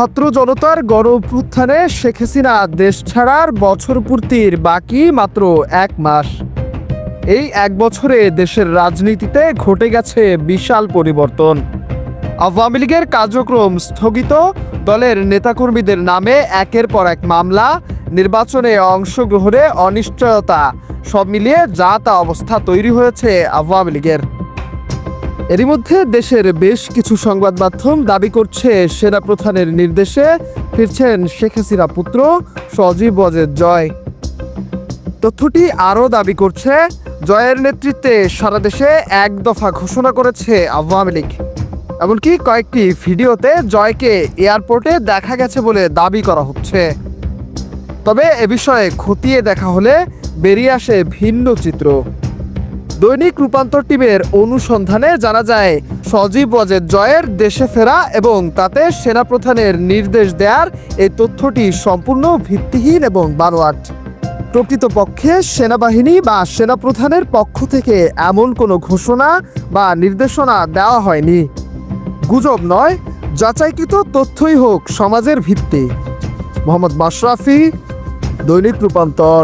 ছাত্র জনতার গণ অভ্যুত্থানে শেখ হাসিনা দেশ ছাড়ার বছর পূর্তির বাকি মাত্র এক মাস। এই এক বছরে দেশের রাজনীতিতে ঘটে গেছে বিশাল পরিবর্তন। আওয়ামী লীগের কার্যক্রম স্থগিত, দলের নেতাকর্মীদের নামে একের পর এক মামলা, নির্বাচনে অংশগ্রহণে অনিশ্চয়তা, সব মিলিয়ে যা তা অবস্থা তৈরি হয়েছে আওয়ামী লীগের। এরই মধ্যে দেশের বেশ কিছু সংবাদ মাধ্যম দাবি করছে সেনা প্রধানের নির্দেশে ফিরছেন শেখ হাসিনা পুত্র সজীব ওয়াজেদ জয়। তথ্যটি আরও দাবি করছে, জয়ের নেতৃত্বে সারা দেশে এক দফা ঘোষণা করেছে আওয়ামী লীগ। এমনকি কয়েকটি ভিডিওতে জয়কে এয়ারপোর্টে দেখা গেছে বলে দাবি করা হচ্ছে। তবে এ বিষয়ে খতিয়ে দেখা হলে বেরিয়ে আসে ভিন্ন চিত্র। দৈনিক রূপান্তর টিমের অনুসন্ধানে জানা যায়, সজীব ওয়াজেদ জয়ের দেশে ফেরা এবং তাতে সেনাপ্রধানের নির্দেশ দেওয়ার এই তথ্যটি সম্পূর্ণ ভিত্তিহীন এবং বানোয়াট। প্রকৃতপক্ষে সেনাবাহিনী বা সেনাপ্রধানের পক্ষ থেকে এমন কোনো ঘোষণা বা নির্দেশনা দেওয়া হয়নি। গুজব নয়, যাচাইকৃত তথ্যই হোক সমাজের ভিত্তি। মোহাম্মদ মাশরাফি, দৈনিক রূপান্তর।